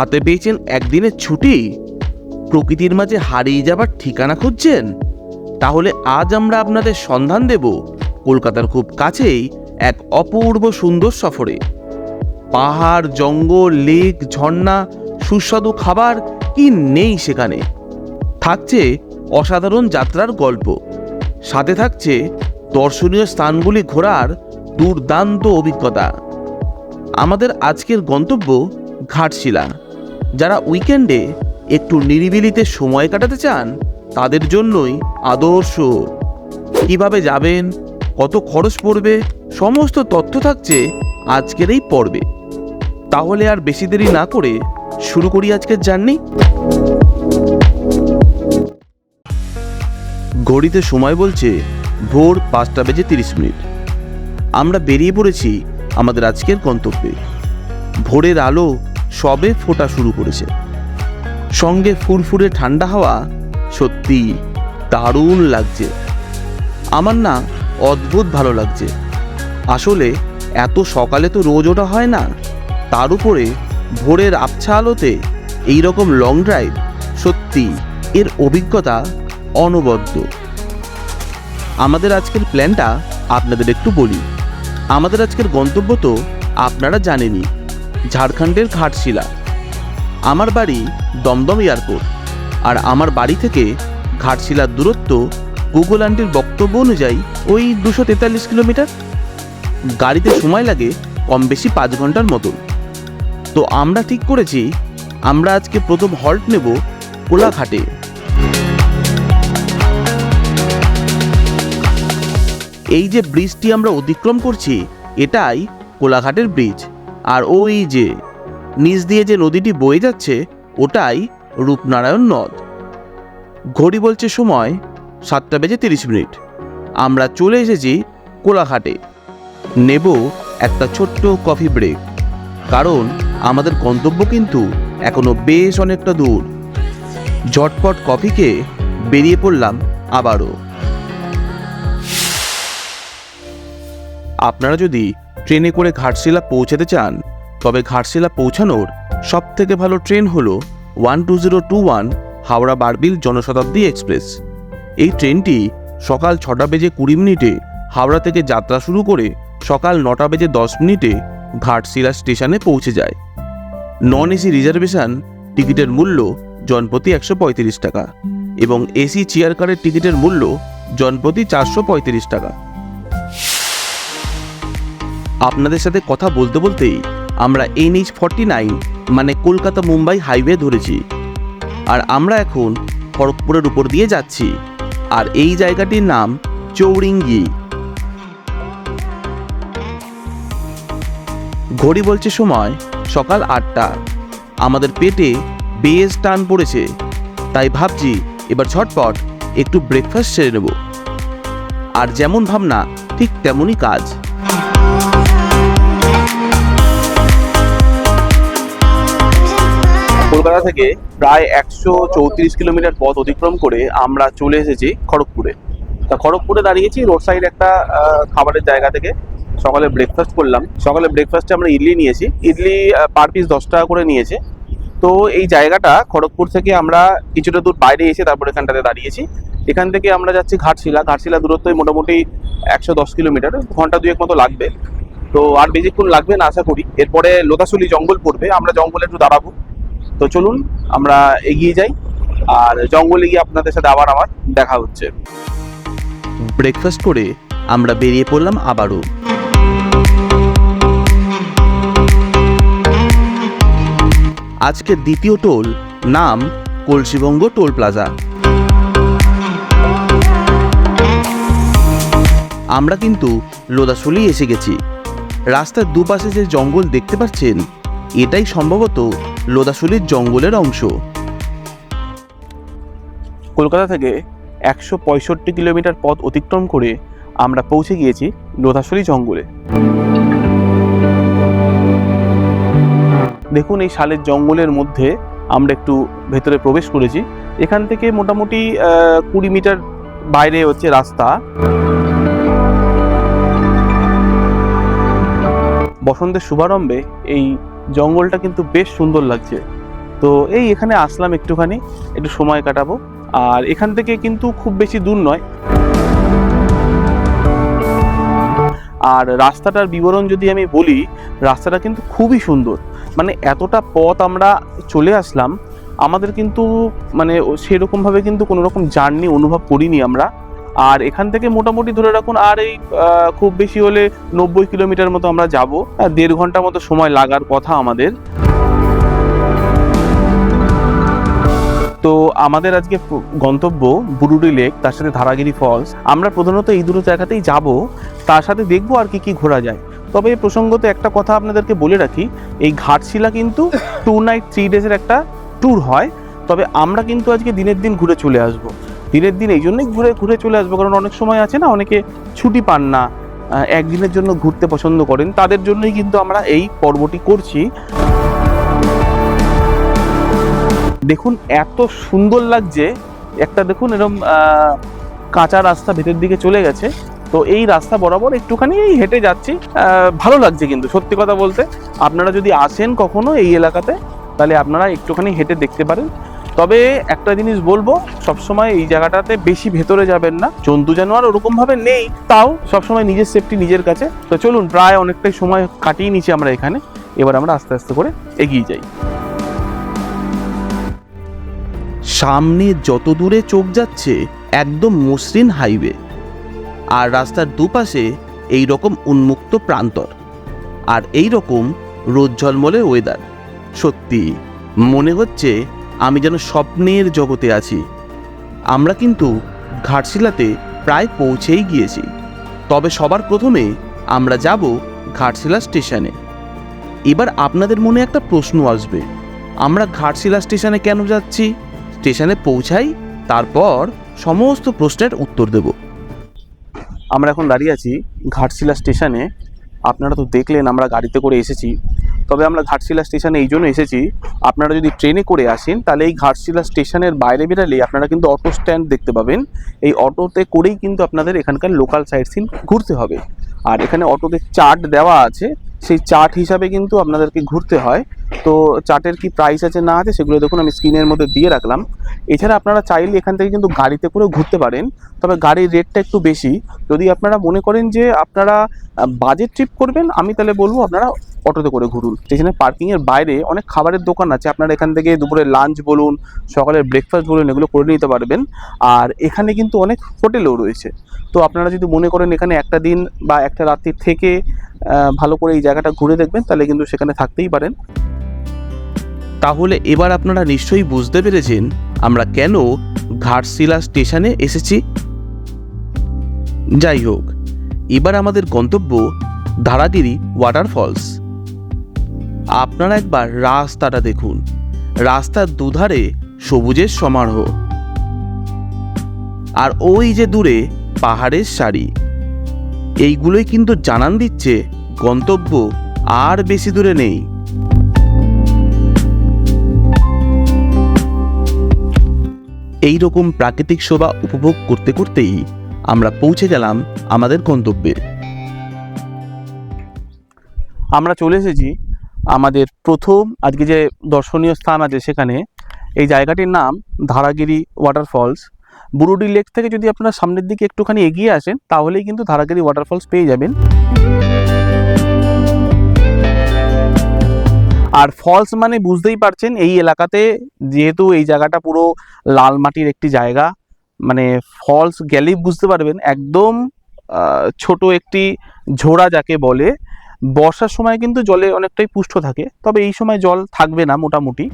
হাতে পেয়েছেন একদিনের ছুটি। প্রকৃতির মাঝে হারিয়ে যাবার ঠিকানা খুঁজছেন। তাহলে আজ আমরা আপনাদের সন্ধান দেব কলকাতার খুব কাছেই এক অপূর্ব সুন্দর সফরে। পাহাড়, জঙ্গল, লেক, ঝর্ণা, সুস্বাদু খাবার কি নেই সেখানে? থাকছে অসাধারণ যাত্রার গল্প। সাথে থাকছে দর্শনীয় স্থানগুলি ঘোরার দুর্দান্ত অভিজ্ঞতা। আমাদের আজকের গন্তব্য ঘাটশিলা। যারা উইকেন্ডে একটু নিরিবিলিতে সময় কাটাতে চান, তাদের জন্যই আদর্শ। কীভাবে যাবেন, কত খরচ পড়বে, সমস্ত তথ্য থাকছে আজকের এই পর্বে। তাহলে আর বেশি দেরি না করে শুরু করি আজকের জার্নি। ঘড়িতে সময় বলছে ভোর পাঁচটা বেজে তিরিশ মিনিট। আমরা বেরিয়ে পড়েছি আমাদের আজকের গন্তব্যে। ভোরের আলো সবে ফোটা শুরু করেছে। সঙ্গে ফুরফুরে ঠান্ডা হাওয়া সত্যি দারুণ লাগছে। আমার না অদ্ভুত ভালো লাগছে। আসলে এত সকালে তো রোজ ওঠা হয় না। তার উপরে ভোরের আবছা আলোতে এই রকম লং ড্রাইভ সত্যি এর অভিজ্ঞতা অনবদ্য। আমাদের আজকের প্ল্যানটা আপনাদের একটু বলি। আমাদের আজকের গন্তব্য তো আপনারা জানেনই। ঝাড়খণ্ডের ঘাটশিলা। আমার বাড়ি দমদম এয়ারপোর্ট আর আমার বাড়ি থেকে ঘাটশিলার দূরত্ব গুগল আন্টির বক্তব্য অনুযায়ী ওই দুশো তেতাল্লিশ কিলোমিটার। গাড়িতে সময় লাগে কম বেশি পাঁচ ঘণ্টার মতো তো আমরা ঠিক করেছি, আমরা আজকে প্রথম হল্ট নেব কোলাঘাটে। এই যে ব্রিজটি আমরা অতিক্রম করছি, এটাই কোলাঘাটের ব্রিজ। আর ওই যে নিচ দিয়ে যে নদীটি বয়ে যাচ্ছে, ওটাই রূপনারায়ণ নদ। ঘড়ি বলছে সময় সাতটা বেজে তিরিশ মিনিট। আমরা চলে এসেছি কোলাঘাটে। নেব একটা ছোট্ট কফি ব্রেক। কারণ আমাদের গন্তব্য কিন্তু এখনও বেশ অনেকটা দূর। ঝটপট কফিকে বেরিয়ে পড়লাম আবারও। আপনারা যদি ট্রেনে করে ঘাটশিলা পৌঁছাতে চান, তবে ঘাটশিলা পৌঁছানোর সব থেকে ভালো ট্রেন হল one two zero two one Howrah Barbil Janshatabdi express. এই ট্রেনটি সকাল ছটা বেজে কুড়ি মিনিটে হাওড়া থেকে যাত্রা শুরু করে সকাল নটা বেজে দশ মিনিটে ঘাটশিলা স্টেশনে পৌঁছে যায়। নন এসি রিজার্ভেশন টিকিটের মূল্য জনপ্রতি একশো পঁয়ত্রিশ টাকা এবং এসি চেয়ার কারের টিকিটের মূল্য জনপ্রতি চারশো পঁয়ত্রিশ টাকা। আপনাদের সাথে কথা বলতে বলতেই আমরা এনএইচ ফর্টি নাইন মানে কলকাতা মুম্বাই হাইওয়ে ধরেছি। আর আমরা এখন খড়গপুরের উপর দিয়ে যাচ্ছি। আর এই জায়গাটির নাম চৌরিঙ্গি। ঘড়ি বলছে সময় সকাল আটটা। আমাদের পেটে বেশ টান পড়েছে। তাই ভাবছি এবার ঝটপট একটু ব্রেকফাস্ট সেরে নেব। আর যেমন ভাবনা, ঠিক তেমনই কাজ। কলকাতা থেকে প্রায় একশো চৌত্রিশ কিলোমিটার পথ অতিক্রম করে আমরা চলে এসেছি খড়গপুরে। তা খড়গপুরে দাঁড়িয়েছি রোড সাইড একটা খাবারের জায়গা থেকে। সকালে ব্রেকফাস্ট করলাম। সকালে ব্রেকফাস্টে আমরা ইডলি নিয়েছি। ইডলি পার পিস দশ টাকা করে নিয়েছে। তো এই জায়গাটা খড়গপুর থেকে আমরা কিছুটা দূর বাইরে এসে তারপর এখানটাতে দাঁড়িয়েছি। এখান থেকে আমরা যাচ্ছি ঘাটশিলা। ঘাটশিলা দূরত্বই মোটামুটি একশো দশ কিলোমিটার। ঘণ্টা দুয়েক মতো লাগবে। তো আর বেশিক্ষণ লাগবে না, আশা করি। এরপরে লোতাশুলি জঙ্গল পড়বে। আমরা জঙ্গলে একটু দাঁড়াবো। তো চলুন, আমরা এগিয়ে যাই। আর জঙ্গলে গিয়ে আপনাদের সাথে আবার আমার দেখা হচ্ছে। ব্রেকফাস্ট করে আমরা বেরিয়ে পড়লাম আবারও। আজকের দ্বিতীয় টোল নাম কলসিবঙ্গ টোল প্লাজা। আমরা কিন্তু লোদাশুলি এসে গেছি। রাস্তার দুপাশে যে জঙ্গল দেখতে পাচ্ছেন, এটাই সম্ভবত লোদাশুলির জঙ্গলের অংশ। কলকাতা থেকে একশো পঁয়ষট্টি কিলোমিটার পথ অতিক্রম করে আমরা পৌঁছে গিয়েছি লোধাশুলি জঙ্গলে। দেখুন, এই শালের জঙ্গলের মধ্যে আমরা একটু ভেতরে প্রবেশ করেছি। এখান থেকে মোটামুটি কুড়ি মিটার বাইরে হচ্ছে রাস্তা। বসন্তের শুভারম্ভে এই জঙ্গলটা কিন্তু বেশ সুন্দর লাগছে। তো এই এখানে আসলাম একটুখানি, একটু সময় কাটাবো। আর এখান থেকে কিন্তু খুব বেশি দূর নয়। আর রাস্তাটার বিবরণ যদি আমি বলি, রাস্তাটা কিন্তু খুবই সুন্দর। মানে এতটা পথ আমরা চলে আসলাম, আমাদের কিন্তু মানে সেরকমভাবে কিন্তু কোনো রকম জার্নি অনুভব করিনি আমরা। আর এখান থেকে মোটামুটি ধরে রাখুন আর এই খুব বেশি হলে নব্বই কিলোমিটার মতো আমরা যাব। দেড় ঘণ্টা মতো সময় লাগার কথা আমাদের। তো আমাদের আজকে গন্তব্য বুরুডি লেক, তার সাথে ধারাগিরি ফলস। আমরা প্রধানত এই দুটো জায়গাতেই যাব। তার সাথে দেখব আর কি কি ঘোরা যায়। তবে এই প্রসঙ্গতে একটা কথা আপনাদেরকে বলে রাখি, এই ঘাটশিলা কিন্তু টু নাইট থ্রি ডেজের একটা ট্যুর হয়। তবে আমরা কিন্তু আজকে দিনের দিন ঘুরে চলে আসব। দিনের দিন এই জন্যই ঘুরে ঘুরে চলে আসব। কারণ অনেক সময় আছে না, অনেকে ছুটি পান না একদিনের জন্য ঘুরতে পছন্দ করেন। তাদের জন্যই কিন্তু আমরা এই পর্বটি করছি। দেখুন, এত সুন্দর লাগছে। একটা দেখুন এরকম কাঁচা রাস্তা ভেতর দিকে চলে গেছে। তো এই রাস্তা বরাবর একটুখানি এই হেঁটে যাচ্ছি। ভালো লাগছে কিন্তু, সত্যি কথা বলতে। আপনারা যদি আসেন কখনো এই এলাকাতে, তাহলে আপনারা একটুখানি হেঁটে দেখতে পারেন। তবে একটা জিনিস বলব, সবসময় এই জায়গাটাতে বেশি ভেতরে যাবেন না। জন্তু জানোয়ার ওরকম ভাবে নেই, তাও সবসময় নিজের সেফটি নিজের কাছে। তো চলুন, প্রায় অনেকটাই সময় কাটিয়ে নিচ্ছি আমরা এখানে। এবার আমরা আস্তে আস্তে করে এগিয়ে যাই। সামনে যত দূরে চোখ যাচ্ছে, একদম মসৃণ হাইওয়ে আর রাস্তার দুপাশে এই রকম উন্মুক্ত প্রান্তর। আর এই রকম রোদ ঝলমলে ওয়েদার সত্যি, মনে হচ্ছে আমি যেন স্বপ্নের জগতে আছি। আমরা কিন্তু ঘাটশিলাতে প্রায় পৌঁছেই গিয়েছি। তবে সবার প্রথমে আমরা যাব ঘাটশিলা স্টেশনে। এবার আপনাদের মনে একটা প্রশ্ন আসবে। আমরা ঘাটশিলা স্টেশনে কেন যাচ্ছি? স্টেশনে পৌঁছাই, তারপর সমস্ত প্রশ্নের উত্তর দেব। আমরা এখন দাঁড়িয়ে আছি ঘাটশিলা স্টেশনে। আপনারা তো দেখলেন আমরা গাড়িতে করে এসেছি। তবে আমরা ঘাটশিলা স্টেশনে এই জন্য এসেছি। আপনারা যদি ট্রেনে করে আসেন, তাহলে এই ঘাটশিলা স্টেশনের বাইরে বেরালে আপনারা কিন্তু অটো স্ট্যান্ড দেখতে পাবেন। এই অটোতে করেই কিন্তু আপনাদের এখানকার লোকাল সাইট সিন ঘুরতে হবে। আর এখানে অটোতে চার্ট দেওয়া আছে। সেই চার্ট হিসাবে কিন্তু আপনাদেরকে ঘুরতে হয়। তো চার্টের কি প্রাইস আছে না আছে সেগুলো দেখুন আমি স্ক্রিনের মধ্যে দিয়ে রাখলাম। এছাড়া আপনারা চাইলে এখান থেকে কিন্তু গাড়িতে করে ঘুরতে পারেন, তবে গাড়ির রেটটা একটু বেশি। যদি আপনারা মনে করেন যে আপনারা বাজেট ট্রিপ করবেন, আমি তাহলে বলব আপনারা অটোতে করে ঘুরুন। স্টেশনে পার্কিংয়ের বাইরে অনেক খাবারের দোকান আছে, আপনারা এখান থেকে দুপুরে লাঞ্চ বলুন, সকালের ব্রেকফাস্ট বলুন, এগুলো করে নিতে পারবেন। আর এখানে কিন্তু অনেক হোটেলও রয়েছে। তো আপনারা যদি মনে করেন এখানে একটা দিন বা একটা রাত্রি থেকে ভালো করে এই জায়গাটা ঘুরে দেখবেন, তাহলে কিন্তু সেখানে থাকতেই পারেন। তাহলে এবার আপনারা নিশ্চয়ই বুঝতে পেরেছেন আমরা কেন ঘাটশিলা স্টেশনে এসেছি। যাই হোক, এবার আমাদের গন্তব্য ধারাগিরি ওয়াটারফলস। আপনারা একবার রাস্তাটা দেখুন। রাস্তার দুধারে সবুজের সমারোহ। আর ওই যে দূরে পাহাড়ের সারি। এইগুলোই কিন্তু জানান দিচ্ছে গন্তব্য আর বেশি দূরে নেই। এই রকম প্রাকৃতিক শোভা উপভোগ করতে করতেই আমরা পৌঁছে গেলাম আমাদের গন্তব্যে। আমরা চলে এসেছি আমাদের প্রথম আজকে যে দর্শনীয় স্থান আছে সেখানে। এই জায়গাটির নাম ধারাগিরি ওয়াটারফলস। বুরুডি লেক থেকে যদি আপনারা সামনের দিকে একটুখানি এগিয়ে আসেন, তাহলেই কিন্তু ধারাগিরি ওয়াটারফলস পেয়ে যাবেন। আর ফলস মানে বুঝতেই পারছেন, এই এলাকাতে যেহেতু এই জায়গাটা পুরো লাল মাটির একটি জায়গা মানে ফলস গেলেই বুঝতে পারবেন, একদম ছোট একটি ঝোড়া যাকে বলে, বর্ষার সময় কিন্তু জলে অনেকটাই পুষ্ট থাকে, তবে এই সময় জল থাকবে না মোটামুটি।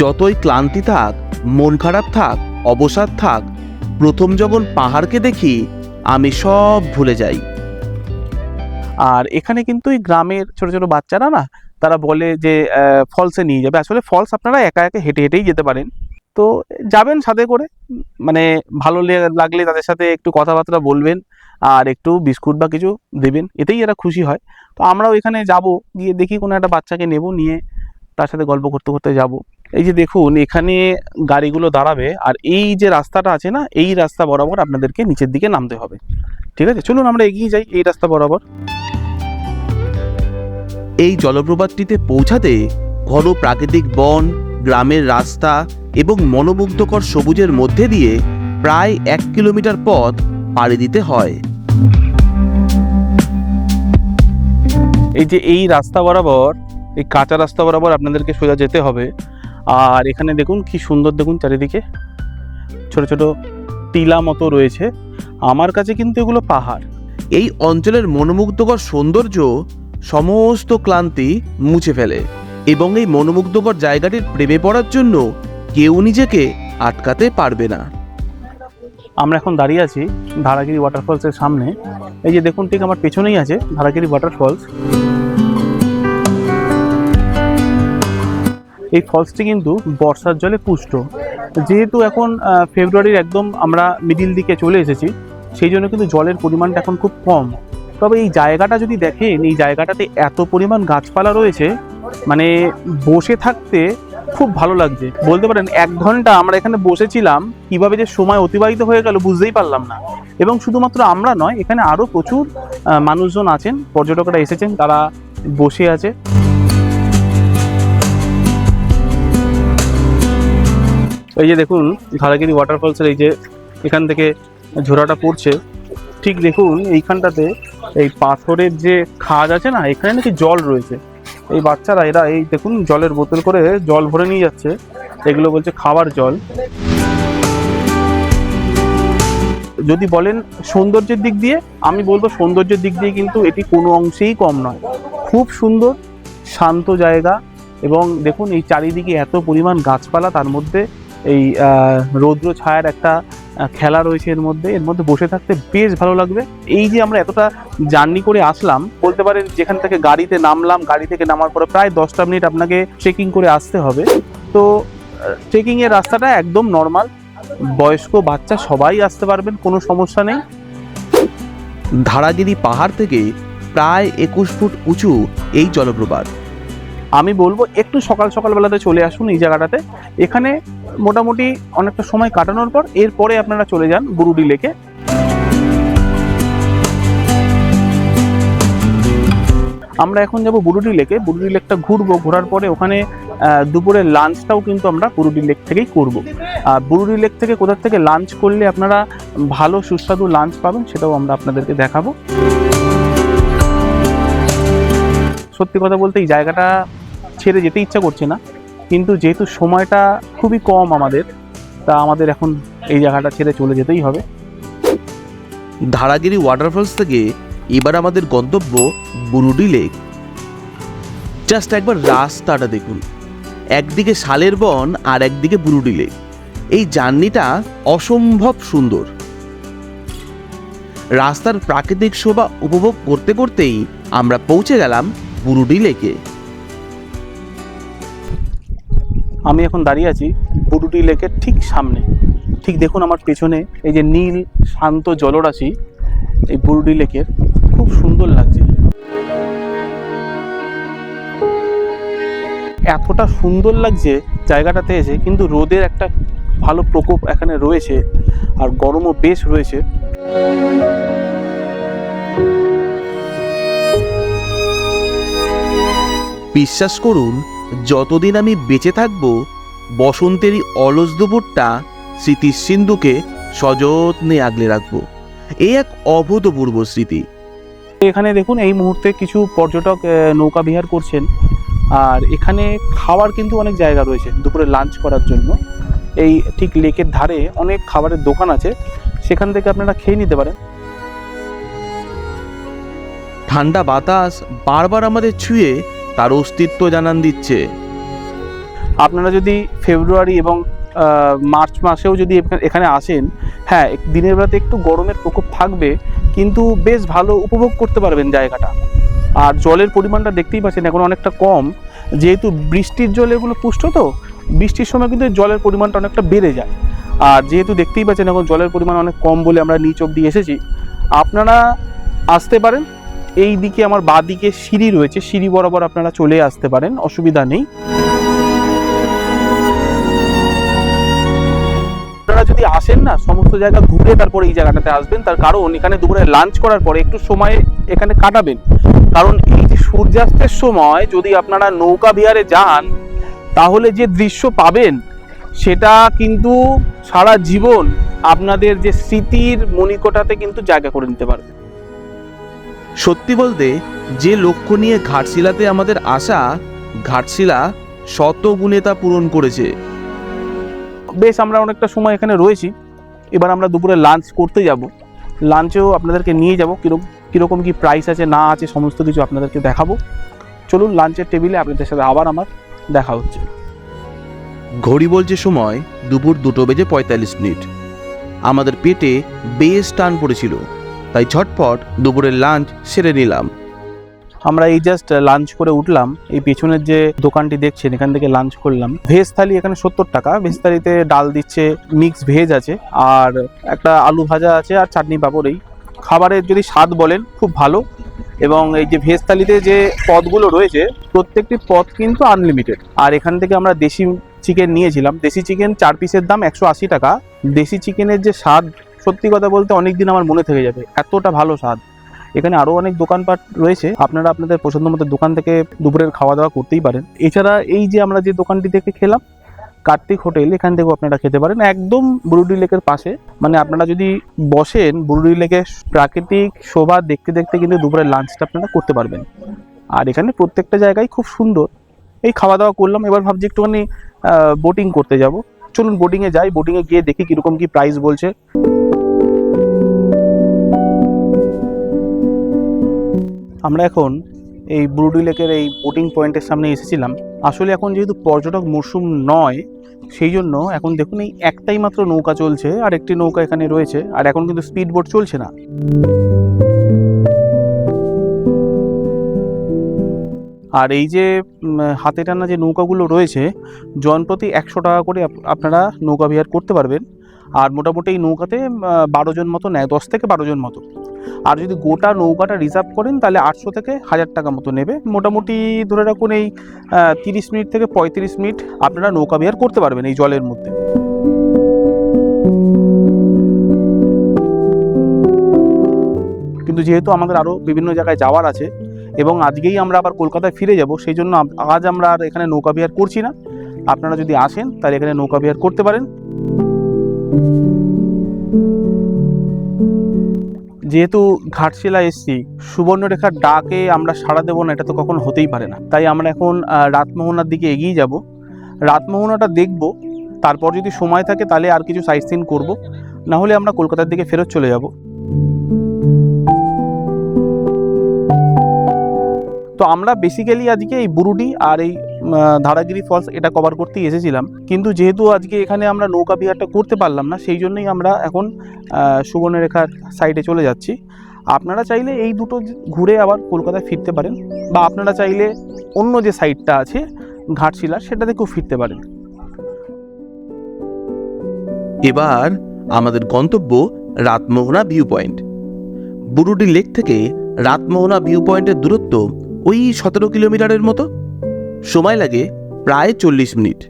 যতই ক্লান্তি থাক, মন খারাপ থাক, অবসাদ থাক, প্রথম যখন পাহাড়কে দেখি আমি সব ভুলে যাই। আর এখানে কিন্তু এই গ্রামের ছোট ছোট বাচ্চারা না, তারা বলে যে ফলসে নিয়ে যাবে। আসলে ফলস আপনারা একা একা হেঁটে হেঁটেই যেতে পারেন। তো যাবেন সাথে করে মানে ভালো লাগলে তাদের সাথে একটু কথাবার্তা বলবেন আর একটু বিস্কুট বা কিছু দেবেন। এতেই এরা খুশি হয়। তো আমরাও এখানে যাব, গিয়ে দেখি কোনো একটা বাচ্চাকে নেব, নিয়ে তার সাথে গল্প করতে করতে যাব। এই যে দেখুন এখানে গাড়িগুলো দাঁড়াবে আর এই যে রাস্তাটা আছে না এই রাস্তা বরাবর আপনাদেরকে নিচের দিকে নামতে হবে। ঠিক আছে? চলুন আমরা এগিয়ে যাই এই রাস্তা বরাবর। এই জলপ্রপাতটিতে পৌঁছাতে ঘন প্রাকৃতিক বন গ্রামের রাস্তা এবং মনোমুগ্ধকর সবুজের মধ্যে দিয়ে প্রায় এক কিলোমিটার পথ পাড়ি দিতে হয়। এই যে এই রাস্তা বরাবর এই কাঁচা রাস্তা বরাবর আপনাদেরকে সোজা যেতে হবে। আর এখানে দেখুন কি সুন্দর দেখুন চারিদিকে ছোট ছোট টিলা মতো রয়েছে। আমার কাছে কিন্তু এগুলো পাহাড়। এই অঞ্চলের মনোমুগ্ধকর সৌন্দর্য সমস্ত ক্লান্তি মুছে ফেলে এবং এই মনোমুগ্ধকর জায়গাটির প্রেমে পড়ার জন্য কেউ নিজেকে আটকাতে পারবে না। আমরা এখন দাঁড়িয়ে আছি ধারাগিরি ওয়াটারফলসের সামনে। এই যে দেখুন ঠিক আমার পেছনেই আছে ধারাগিরি ওয়াটারফলস এই ফলসটি কিন্তু বর্ষার জলে পুষ্ট। যেহেতু এখন ফেব্রুয়ারির একদম আমরা মিডিল দিকে চলে এসেছি, সেই জন্য কিন্তু জলের পরিমাণটা এখন খুব কম। তবে এই জায়গাটা যদি দেখেন, এই জায়গাটাতে এত পরিমাণ গাছপালা রয়েছে মানে বসে থাকতে খুব ভালো লাগছে। বলতে পারেন, এক ঘণ্টা আমরা এখানে বসেছিলাম, কীভাবে যে সময় অতিবাহিত হয়ে গেল বুঝতেই পারলাম না। এবং শুধুমাত্র আমরা নয়, এখানে আরও প্রচুর মানুষজন আছেন, পর্যটকরা এসেছেন, তারা বসে আছে। এই যে দেখুন, ধারাগিরি ওয়াটারফলসের এই যে এখান থেকে ঝোড়াটা পড়ছে, ঠিক দেখুন এইখানটাতে এই পাথরের যে খাজ আছে না, এখানে নাকি জল রয়েছে। এই বাচ্চারা, এরা এই দেখুন জলের বোতল করে জল ভরে নিয়ে যাচ্ছে। এগুলো বলছে খাবার জল। যদি বলেন সৌন্দর্যের দিক দিয়ে, আমি বলব সৌন্দর্যের দিক দিয়ে কিন্তু এটি কোনো অংশেই কম নয়। খুব সুন্দর, শান্ত জায়গা এবং দেখুন এই চারিদিকে এত পরিমাণ গাছপালা, তার মধ্যে এই রৌদ্র ছায়ার একটা খেলা রয়েছে এর মধ্যে। এর মধ্যে বসে থাকতে বেশ ভালো লাগবে। এই যে আমরা এতটা জার্নি করে আসলাম, বলতে পারেন যেখান থেকে গাড়িতে নামলাম, গাড়ি থেকে নামার পরে প্রায় দশটা মিনিট আপনাকে ট্রেকিং করে আসতে হবে। তো ট্রেকিং এর রাস্তাটা একদম নর্মাল বয়স্ক বাচ্চা সবাই আসতে পারবেন, কোনো সমস্যা নেই। ধারাগিরি পাহাড় থেকে প্রায় একুশ ফুট উঁচু এই জলপ্রপাত। আমি বলব একটু সকাল সকাল বেলাতে চলে আসুন এই জায়গাটাতে। এখানে মোটামুটি অনেকটা সময় কাটানোর পর এরপরে আপনারা চলে যান বুরুডি লেকে। আমরা এখন যাব বুরুডি লেকে। বুরুডি লেকটা ঘুরবো ঘোরার পরে ওখানে আহ, দুপুরের লাঞ্চটাও কিন্তু আমরা বুরুডি লেক থেকেই করব। আর বুরুডি লেক থেকে কোথার থেকে লাঞ্চ করলে আপনারা ভালো সুস্বাদু লাঞ্চ পাবেন সেটাও আমরা আপনাদেরকে দেখাবো। সত্যি কথা বলতে এই জায়গাটা ছেড়ে যেতে ইচ্ছা করছে না। কিন্তু যেহেতু সময়টা খুবই কম আমাদের, তা আমাদের এখন এই জায়গাটা ছেড়ে চলে যেতেই হবে। ধারাগিরি ওয়াটারফলস থেকে এবার আমাদের গন্তব্য বুরুডি লেক। জাস্ট একবার রাস্তাটা দেখুন। একদিকে শালের বন আর একদিকে বুরুডি লেক। এই জার্নিটা অসম্ভব সুন্দর। রাস্তার প্রাকৃতিক শোভা উপভোগ করতে করতেই আমরা পৌঁছে গেলাম বুরুডি লেকে। আমি এখন দাঁড়িয়ে আছি বুডুটি লেকের ঠিক সামনে। ঠিক দেখুন আমার পেছনে এই যে নীল শান্ত জলরাশি এই বুরুডি লেকের। খুব সুন্দর লাগছে। এতটা সুন্দর লাগছে জায়গাটাতে এসে, কিন্তু রোদের একটা ভালো প্রকোপ এখানে রয়েছে আর গরমও বেশ রয়েছে। বিশ্বাস করুন যতদিন আমি বেঁচে থাকব বসন্তেরই অলস দুপুরটা স্মৃতির সিন্ধুকে সযত্নে আগলে রাখব। এই এক অভূতপূর্ব স্মৃতি। এখানে দেখুন এই মুহূর্তে কিছু পর্যটক নৌকা বিহার করছেন। আর এখানে খাওয়ার কিন্তু অনেক জায়গা রয়েছে দুপুরে লাঞ্চ করার জন্য। এই ঠিক লেকের ধারে অনেক খাবারের দোকান আছে সেখান থেকে আপনারা খেয়ে নিতে পারেন। ঠান্ডা বাতাস বারবার আমাদের ছুঁয়ে তার অস্তিত্ব জানান দিচ্ছে। আপনারা যদি ফেব্রুয়ারি এবং মার্চ মাসেও যদি এখানে আসেন হ্যাঁ দিনের বেলাতে একটু গরমের প্রকোপ থাকবে, কিন্তু বেশ ভালো উপভোগ করতে পারবেন জায়গাটা। আর জলের পরিমাণটা দেখতেই পাচ্ছেন, এখন অনেকটা কম। যেহেতু বৃষ্টির জল এগুলো পুষ্ট তো, বৃষ্টির সময় কিন্তু জলের পরিমাণটা অনেকটা বেড়ে যায়। আর যেহেতু দেখতেই পাচ্ছেন, এখন জলের পরিমাণ অনেক কম বলে আমরা নিচ অব্দি এসেছি। আপনারা আসতে পারেন এই দিকে আমার বাঁ দিকে সিঁড়ি রয়েছে, সিঁড়ি বরাবর আপনারা চলে আসতে পারেন, অসুবিধা নেই। আপনারা যদি আসেন না, সমস্ত জায়গা ঘুরে তারপর এই জায়গাটাতে আসবেন, তার কারণ এখানে দুপুরে লাঞ্চ করার পরে একটু সময় এখানে কাটাবেন। কারণ এই যে সূর্যাস্তের সময় যদি আপনারা নৌকা বিহারে যান, তাহলে যে দৃশ্য পাবেন, সেটা কিন্তু সারা জীবন আপনাদের যে স্মৃতির মণিকোটাতে কিন্তু জায়গা করে নিতে পারবে। সত্যি বলতে, যে লক্ষ্য নিয়ে ঘাটশিলাতে আমাদের আসা ঘাটশিলা শত গুণে তা পূরণ করেছে। বেশ, আমরা অনেকটা সময় এখানে রয়েছি। এবার আমরা দুপুরে লাঞ্চ করতে যাব। লাঞ্চেও আপনাদেরকে নিয়ে যাব। কীরকম কীরকম কী প্রাইস আছে, না আছে, সমস্ত কিছু আপনাদেরকে দেখাবো। চলুন লাঞ্চের টেবিলে আপনাদের সাথে আবার আমার দেখা হচ্ছে। ঘড়ি বলছে সময় দুপুর দুটো বেজে পঁয়তাল্লিশ মিনিট। আমাদের পেটে বেশ টান পড়েছিল। তাই ঝটপট দুপুরের লাঞ্চ সেরে নিলাম। আমরা এই জাস্ট লাঞ্চ করে উঠলাম। এই পেছনের যে দোকানটি দেখছেন, এখান থেকে লাঞ্চ করলাম। ভেজ থালি এখানে সত্তর টাকা। ভেজ থালিতে ডাল দিচ্ছে মিক্স ভেজ আছে। আর একটা আলু ভাজা আছে আর চাটনি পাঁপড় এই। খাবারের যদি স্বাদ বলেন, খুব ভালো। এবং এই যে ভেজ থালিতে যে পদগুলো রয়েছে, প্রত্যেকটি পদ কিন্তু আনলিমিটেড আর এখান থেকে আমরা দেশি চিকেন নিয়েছিলাম। দেশি চিকেন চার পিসের দাম একশো আশি টাকা। দেশি চিকেনের যে স্বাদ সত্যি কথা বলতে অনেক দিন আমার মনে থেকে যাবে, এতটা ভালো স্বাদ। এখানে আরও অনেক দোকানপাট রয়েছে, আপনারা আপনাদের পছন্দ মতো দোকান থেকে দুপুরের খাওয়া দাওয়া করতেই পারেন। এছাড়া এই যে আমরা যে দোকানটি থেকে খেলাম, কার্তিক হোটেল, এখান থেকেও আপনারা খেতে পারেন, একদম বুরুডি লেকের পাশে। মানে আপনারা যদি বসেন, বুরুডি লেকের প্রাকৃতিক শোভা দেখতে দেখতে কিন্তু দুপুরের লাঞ্চটা আপনারা করতে পারবেন। আর এখানে প্রত্যেকটা জায়গায় খুব সুন্দর। এই খাওয়া দাওয়া করলাম, এবার ভাবছি একটুখানি বোটিং করতে যাব। চলুন বোটিংয়ে যাই বোটিংয়ে গিয়ে দেখি কীরকম কী প্রাইস বলছে। আমরা এখন এই ব্রুডি লেকের এই বোটিং পয়েন্টের সামনে এসেছিলাম। আসলে এখন যেহেতু পর্যটক মরশুম নয়, সেই জন্য এখন দেখুন এই একটাই মাত্র নৌকা চলছে, আর একটি নৌকা এখানে রয়েছে, আর এখন কিন্তু স্পিড বোট চলছে না। আর এই যে হাতে টানা যে নৌকাগুলো রয়েছে জনপ্রতি একশো টাকা করে আপনারা নৌকা বিহার করতে পারবেন। আর মোটামুটি এই নৌকাতে বারো জন মতো নেয়, দশ থেকে বারো জন মতো। আর যদি গোটা নৌকাটা রিজার্ভ করেন, তাহলে আটশো থেকে হাজার টাকা মতো নেবে। মোটামুটি ধরে রাখুন এই তিরিশ মিনিট থেকে পঁয়ত্রিশ মিনিট আপনারা নৌকা বিহার করতে পারবেন এই জলের মধ্যে। কিন্তু যেহেতু আমাদের আরও বিভিন্ন জায়গায় যাওয়ার আছে, এবং আজকেই আমরা আবার কলকাতায় ফিরে যাব, সেই জন্য আজ আমরা আর এখানে নৌকা বিহার করছি না। আপনারা যদি আসেন, তাহলে এখানে নৌকা বিহার করতে পারেন। যেহেতু ঘাটশিলা এসছি, সুবর্ণরেখার ডাকে আমরা সাড়া দেবো না, এটা তো কখনো হতেই পারে না। তাই আমরা এখন রাতমোহনার দিকে এগিয়ে যাব। রাতমোহনাটা দেখব, তারপর যদি সময় থাকে তাহলে আর কিছু সাইট সিন করব না হলে আমরা কলকাতার দিকে ফেরত চলে যাব। তো আমরা বেসিক্যালি আজকে এই বুরুডি আর এই ধারাগিরি ফলস এটা কভার করতেই এসেছিলাম। কিন্তু যেহেতু আজকে এখানে আমরা নৌকা বিহারটা করতে পারলাম না, সেই জন্যই আমরা এখন সুবর্ণরেখার সাইডে চলে যাচ্ছি। আপনারা চাইলে এই দুটো ঘুরে আবার কলকাতায় ফিরতে পারেন, বা আপনারা চাইলে অন্য যে সাইডটা আছে, ঘাটশিলা সেটা থেকেও ফিরতে পারেন। এবার আমাদের গন্তব্য Ratmohana view point Burudi lake থেকে রাতমোহনা ভিউ পয়েন্টের দূরত্ব ওই সতেরো কিলোমিটারের মতো। সময় লাগে প্রায় চল্লিশ মিনিট।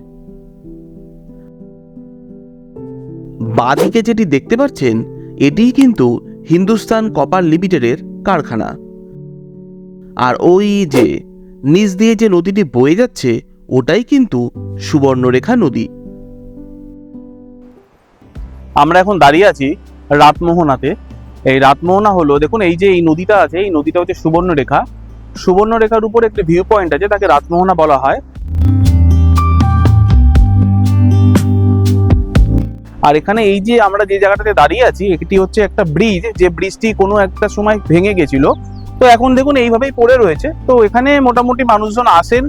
বাদিকে যেটি দেখতে পাচ্ছেন, এটিই কিন্তু হিন্দুস্তান কপার লিমিটেডের কারখানা। আর ওই যে নিচ দিয়ে যে নদীটি বয়ে যাচ্ছে, ওটাই কিন্তু সুবর্ণরেখা নদী। আমরা এখন দাঁড়িয়ে আছি রাতমোহনাতে। এই রাতমোহনা হলো, দেখুন, এই যে এই নদীটা আছে, এই নদীটা হচ্ছে সুবর্ণরেখা। সুবর্ণরেখার উপর একটি ভিউ পয়েন্ট আছে, তাকে রাতমোহনা বলা হয়। আর এখানে এই যে আমরা যে জায়গাটাতে দাঁড়িয়ে আছি, এটি হচ্ছে একটা ব্রিজ যে ব্রিজটি কোনো একটা সময় ভেঙে গেছিল। তো এখন দেখুন, এইভাবেই পড়ে রয়েছে। তো এখানে মোটামুটি মানুষজন আসেন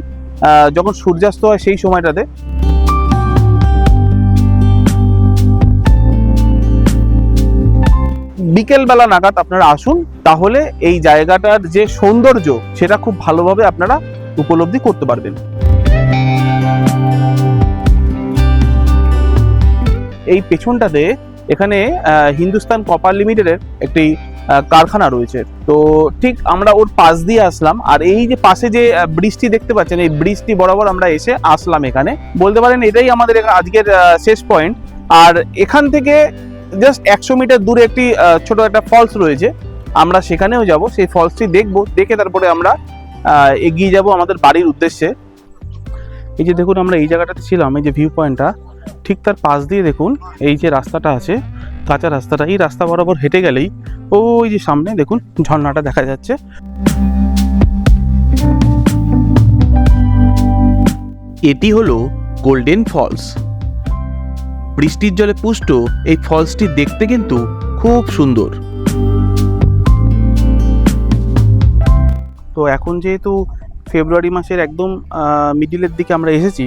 যখন সূর্যাস্ত হয় সেই সময়টাতে। বিকেলবেলা নাগাদ আপনারা আসুন, তাহলে এই জায়গাটার যে সৌন্দর্য, সেটা খুব ভালোভাবে আপনারা উপলব্ধি করতে পারবেন। এই পেছনটাতে এখানে হিন্দুস্তান কপার লিমিটেডের একটি কারখানা রয়েছে। তো ঠিক আমরা ওর পাশ দিয়ে আসলাম, আর এই যে পাশে যে ব্রিজটি দেখতে পাচ্ছেন, এই ব্রিজটি বরাবর আমরা এসে আসলাম এখানে। বলতে পারেন এটাই আমাদের আজকের শেষ পয়েন্ট আর এখান থেকে জাস্ট একশো মিটার দূরে একটি ছোট একটা ফলস রয়েছে। আমরা সেখানেও যাব, সেই ফলসটি দেখব, দেখে তারপরে আমরা এগিয়ে যাব আমাদের বাড়ির উদ্দেশ্যে। এই যে দেখুন, আমরা এই জায়গাটাতে ছিলাম, এই যে ভিউ পয়েন্টটা ঠিক তার পাশ দিয়ে দেখুন, এই যে রাস্তাটা আছে, কাঁচা রাস্তাটা, এই রাস্তা বরাবর হেঁটে গেলেই, ওই যে সামনে দেখুন, ঝর্ণাটা দেখা যাচ্ছে। এটি হলো গোল্ডেন ফলস বৃষ্টির জলে পুষ্ট এই ফলসটি দেখতে কিন্তু খুব সুন্দর। তো এখন যেহেতু ফেব্রুয়ারি মাসের একদম মিডিলের দিকে আমরা এসেছি,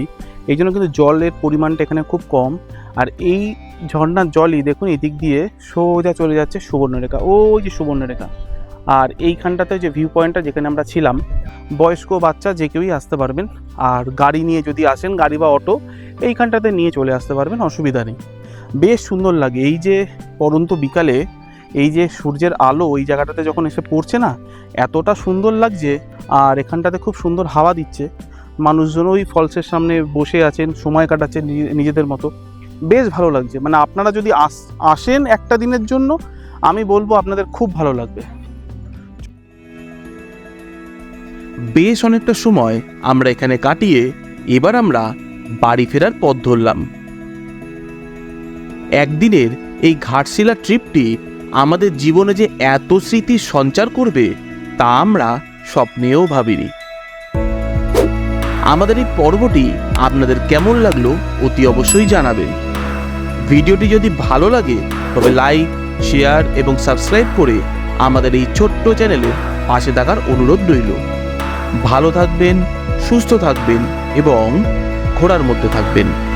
এই জন্য কিন্তু জলের পরিমাণটা এখানে খুব কম। আর এই ঝর্ণার জলই দেখুন এদিক দিয়ে সোজা চলে যাচ্ছে সুবর্ণরেখা, ওই যে সুবর্ণরেখা। আর এইখানটাতে যে ভিউ পয়েন্টটা যেখানে আমরা ছিলাম, বয়স্ক বাচ্চা যে কেউই আসতে পারবেন। আর গাড়ি নিয়ে যদি আসেন, গাড়ি বা অটো এইখানটাতে নিয়ে চলে আসতে পারবেন, অসুবিধা নেই। বেশ সুন্দর লাগে। এই যে পরন্ত বিকালে, এই যে সূর্যের আলো ওই জায়গাটাতে যখন এসে পড়ছে না, এতটা সুন্দর লাগছে আর এখানটাতে খুব সুন্দর হাওয়া দিচ্ছে। মানুষজন ওই ফলসের সামনে বসে আছেন, সময় কাটাচ্ছেন নিজে- নিজেদের মতো। বেশ ভালো লাগছে। মানে আপনারা যদি আস- আসেন একটা দিনের জন্য, আমি বলব আপনাদের খুব ভালো লাগবে। বেশ অনেকটা সময় আমরা এখানে কাটিয়ে এবার আমরা বাড়ি ফেরার পথ ধরলাম। একদিনের এই ঘাটশিলা ট্রিপটি আমাদের জীবনে যে এত স্মৃতি সঞ্চার করবে, তা আমরা স্বপ্নেও ভাবিনি। আমাদের এই পর্বটি আপনাদের কেমন লাগল অতি অবশ্যই জানাবেন। ভিডিওটি যদি ভালো লাগে, তবে লাইক, শেয়ার এবং সাবস্ক্রাইব করে আমাদের এই ছোট্ট চ্যানেলে পাশে থাকার অনুরোধ রইল। ভালো থাকবেন, সুস্থ থাকবেন এবং ঘোড়ার মধ্যে থাকবেন।